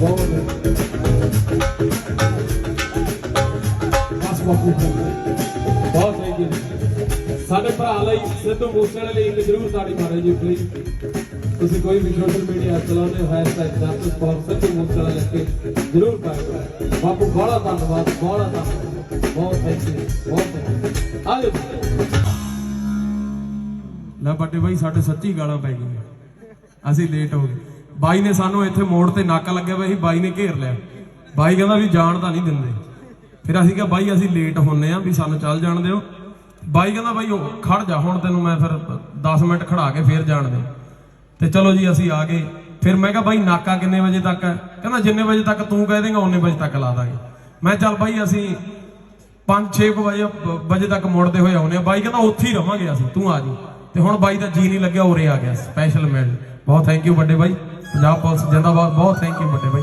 ਬਹੁਤ ਬਸ ਬਾਪੂ ਬਹੁਤ ਥੈਂਕ ਯੂ ਸਾਡੇ ਭਰਾ ਲਈ ਸਿੱਧੂ ਮੂਸੇਵਾਲੇ ਲਈ ਇੱਕ ਜ਼ਰੂਰ ਤਾੜੀ ਮਾਰੋ ਜੀ ਪਲੀਜ਼ ਤੁਸੀਂ ਕੋਈ ਵੀ ਸੋਸ਼ਲ ਮੀਡੀਆ ਚਲਾਉਂਦੇ ਹੋ hashtag justice for Sidhu Moosewala ਲਿਖ ਕੇ ਜ਼ਰੂਰ ਪਾਇਓ ਬਾਪੂ, ਬੜਾ ਧੰਨਵਾਦ ਬੜਾ ਧੰਨਵਾਦ। ਬਹੁਤ ਥੈਂਕ ਯੂ ਬਹੁਤ thank you। ਆ ਲੈ ਵੱਡੇ ਬਾਈ, ਸਾਡੇ ਸੱਚੀ ਗਾਲਾਂ ਪੈ ਗਈਆਂ। ਅਸੀਂ ਲੇਟ ਹੋ ਗਏ। ਬਾਈ ਨੇ ਸਾਨੂੰ ਇੱਥੇ ਮੋੜ ਤੇ ਨਾਕਾ ਲੱਗਿਆ ਹੋਇਆ ਸੀ, ਬਾਈ ਨੇ ਘੇਰ ਲਿਆ। ਬਾਈ ਕਹਿੰਦਾ ਵੀ ਜਾਣ ਤਾਂ ਨਹੀਂ ਦਿੰਦੇ। ਫਿਰ ਅਸੀਂ ਕਿਹਾ, ਬਾਈ, ਅਸੀਂ ਲੇਟ ਹੁੰਨੇ ਆ ਵੀ ਸਾਨੂੰ ਚੱਲ ਜਾਣ ਦਿਓ। ਬਾਈ ਕਹਿੰਦਾ, ਬਾਈ, ਉਹ ਖੜ ਜਾ, ਹੁਣ ਤੈਨੂੰ ਮੈਂ ਫਿਰ 10 ਮਿੰਟ ਖੜਾ ਕੇ ਫੇਰ ਜਾਣ ਦੇ ਤੇ ਚਲੋ ਜੀ, ਅਸੀਂ ਆ ਗਏ। ਫਿਰ ਮੈਂ ਕਿਹਾ, ਬਾਈ, ਨਾਕਾ ਕਿੰਨੇ ਵਜੇ ਤੱਕ ਹੈ? ਕਹਿੰਦਾ, ਜਿੰਨੇ ਵਜੇ ਤੱਕ ਤੂੰ ਕਹਿ ਦੇਂਗਾ ਉਨੇ ਵਜੇ ਤੱਕ ਲਾ ਦਾਂਗੇ। ਮੈਂ ਚੱਲ ਬਾਈ, ਅਸੀਂ 5-6 ਵਜੇ ਵਜੇ ਤੱਕ ਮੁੜਦੇ ਹੋਏ ਆਉਨੇ ਆ। ਬਾਈ ਕਹਿੰਦਾ, ਉੱਥੇ ਹੀ ਰਵਾਂਗੇ ਅਸੀਂ, ਤੂੰ ਆ ਜੀ ਤੇ ਹੁਣ ਬਾਈ ਦਾ ਜੀ ਨਹੀਂ ਲੱਗਿਆ, ਉਰੇ ਆ ਗਿਆ ਸਪੈਸ਼ਲ ਮਿਲ ਬਹੁਤ ਥੈਂਕ ਯੂ ਵੱਡੇ ਬਾਈ। ਪੰਜਾਬ ਪੁਲਿਸ। ਜਿੰਦਾਬਾਦ ਬਹੁਤ ਥੈਂਕ ਯੂ ਵੱਡੇ ਭਾਈ